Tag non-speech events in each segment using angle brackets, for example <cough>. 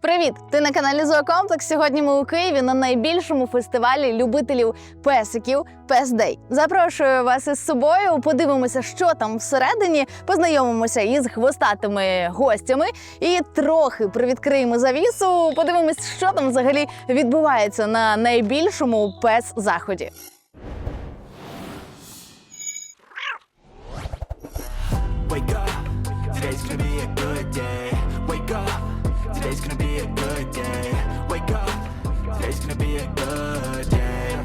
Привіт! Ти на каналі Зоокомплекс. Сьогодні ми у Києві на найбільшому фестивалі любителів песиків Day. Запрошую вас із собою. Подивимося, що там всередині. Познайомимося із хвостатими гостями і трохи привідкриємо завісу. Подивимось, що там взагалі відбувається на найбільшому пес заході. Wake up, today's gonna be a good day. Today's gonna be a good day. Wake up, today's gonna be a good day.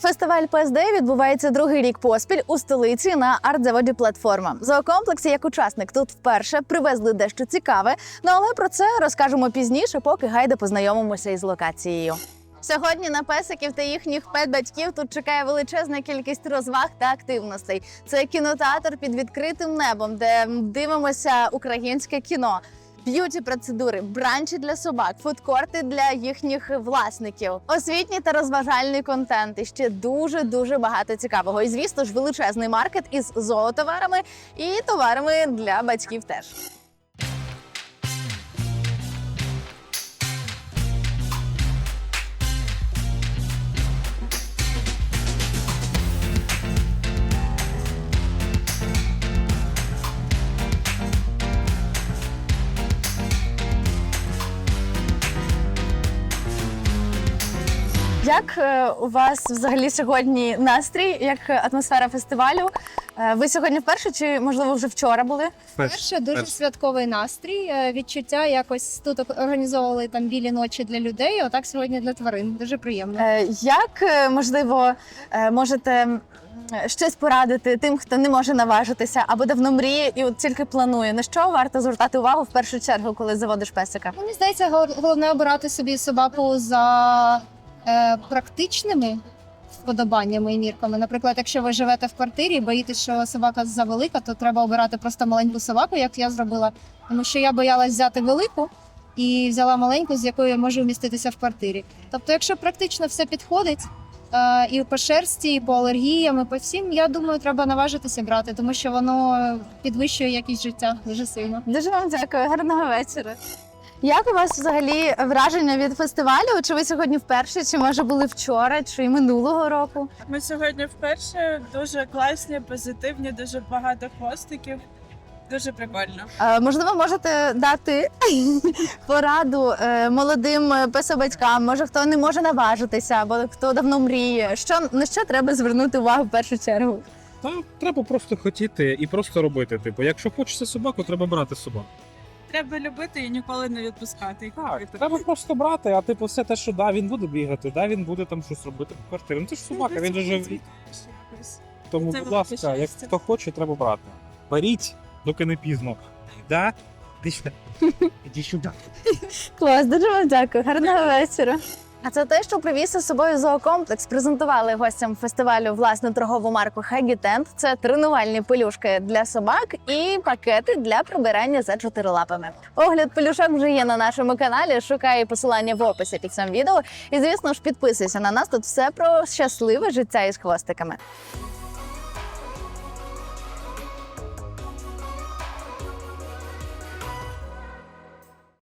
Фестиваль ПСД відбувається другий рік поспіль у столиці на арт-заводі платформа. Зоокомплекс як учасник тут вперше привезли дещо цікаве. Ну але про це розкажемо пізніше, поки гайда познайомимося із локацією. Сьогодні на песиків та їхніх пет-батьків тут чекає величезна кількість розваг та активностей. Це кінотеатр під відкритим небом, де дивимося українське кіно. Б'юті процедури, бранчі для собак, фудкорти для їхніх власників, освітній та розважальний контент. Ще дуже дуже багато цікавого. І звісно ж, величезний маркет із зоотоварами і товарами для батьків теж. Як е, у вас взагалі сьогодні настрій, як атмосфера фестивалю? Е, Ви сьогодні вперше чи можливо вже вчора були? Перше дуже святковий настрій. е, Відчуття якось тут організовували там білі ночі для людей. Отак сьогодні для тварин. Дуже приємно. Як можливо можете щось порадити тим, хто не може наважитися або давно мріє і от тільки планує? На що варто звертати увагу в першу чергу, коли заводиш песика? Мені здається, головне обирати собі собаку за е, практичними вподобаннями і мірками. Наприклад, якщо ви живете в квартирі і боїтесь, що собака завелика, то треба обирати просто маленьку собаку, як я зробила. Тому що я боялась взяти велику і взяла маленьку, з якою я можу вміститися в квартирі. Тобто, якщо практично все підходить. е, І по шерсті, і по алергіям, і по всім, я думаю, треба наважитися брати, тому що воно підвищує якість життя дуже сильно. Дуже вам дякую, гарного вечора. Як у вас взагалі враження від фестивалю? Чи ви сьогодні вперше, чи може були вчора, чи минулого року? Ми сьогодні вперше дуже класні, позитивні, дуже багато хвостиків. Дуже прикольно. Е, Можливо, можете дати <laughs> пораду е, молодим песобатькам, може хто не може наважитися, або хто давно мріє. Що на що треба звернути увагу в першу чергу? Та треба просто хотіти і просто робити. Типу, якщо хочеться собаку, треба брати собаку. Треба любити і ніколи не відпускати. Так, треба просто брати, а типу, все те, що да, він буде бігати, да, він буде там щось робити по квартирі. Ну це ж собака, він же живий. Тому, Це будь велике ласка, як щастя. хто хоче, треба брати. Беріть, доки не пізно. Да? Іди сюди. Іди сюди. Клас, дуже вам дякую. Гарного вечора. А це те, що привіз із собою зоокомплекс. Презентували гостям фестивалю власну торгову марку Хегітент. Це тренувальні пелюшки для собак і пакети для прибирання за чотирилапами. Огляд пелюшок вже є на нашому каналі. Шукай посилання в описі під цим відео. І звісно ж підписуйся на нас. Тут все про щасливе життя із хвостиками.